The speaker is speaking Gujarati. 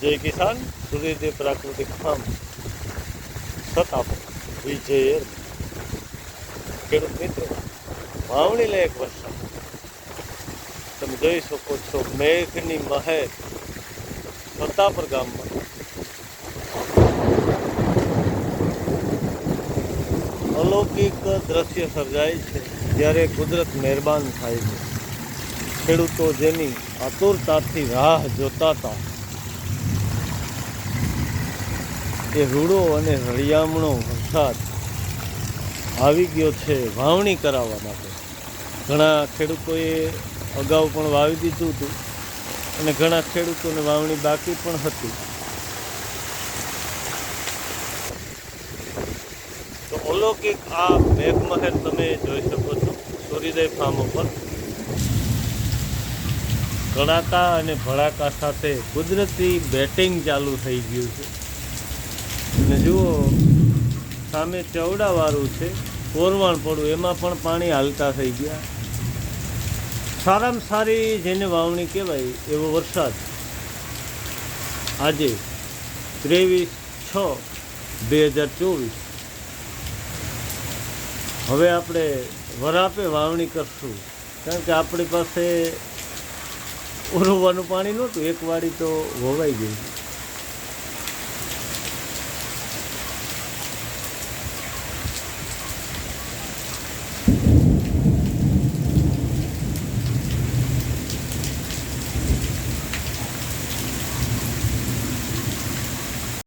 જય કિસાન સૂર્યદેવ પ્રાકૃતિક ફાર્મ સતાપ, વિજય ખેડૂત મિત્રો, વાવણી લાયક વરસાદ તમે જોઈ શકો છો, મેઘની મહેર સતાપર ગામમાં. અલૌકિક દ્રશ્ય સર્જાય છે, જ્યારે કુદરત મહેરબાન થાય છે. ખેડૂતો જેની આતુરતાથી રાહ જોતા હતા. એ રૂડો અને હળિયામણો વરસાદ આવી ગયો છે વાવણી કરાવવા માટે. ઘણા ખેડૂતોએ અગાઉ પણ વાવી દીધું હતું અને ઘણા ખેડૂતોને વાવણી બાકી પણ હતી. તો અલૌકિક આ મેઘમહેર તમે જોઈ શકો છો સૂર્યોદય ફાર્મ ઉપર. કડાકા અને ભડાકા સાથે કુદરતી બેટિંગ ચાલુ થઈ ગયું છે. અને જુઓ, સામે ચવડાવાળું છે કોરવાણ પડું, એમાં પણ પાણી હાલતા થઈ ગયા. સારામાં સારી જેને વાવણી કહેવાય એવો વરસાદ. આજે ત્રેવીસ છ બે હજાર ચોવીસ. હવે આપણે વરાપે વાવણી કરશું. કારણ કે આપણી પાસે ઓરવવાનું પાણી નહોતું, એક વાડી તો વવાઈ ગઈ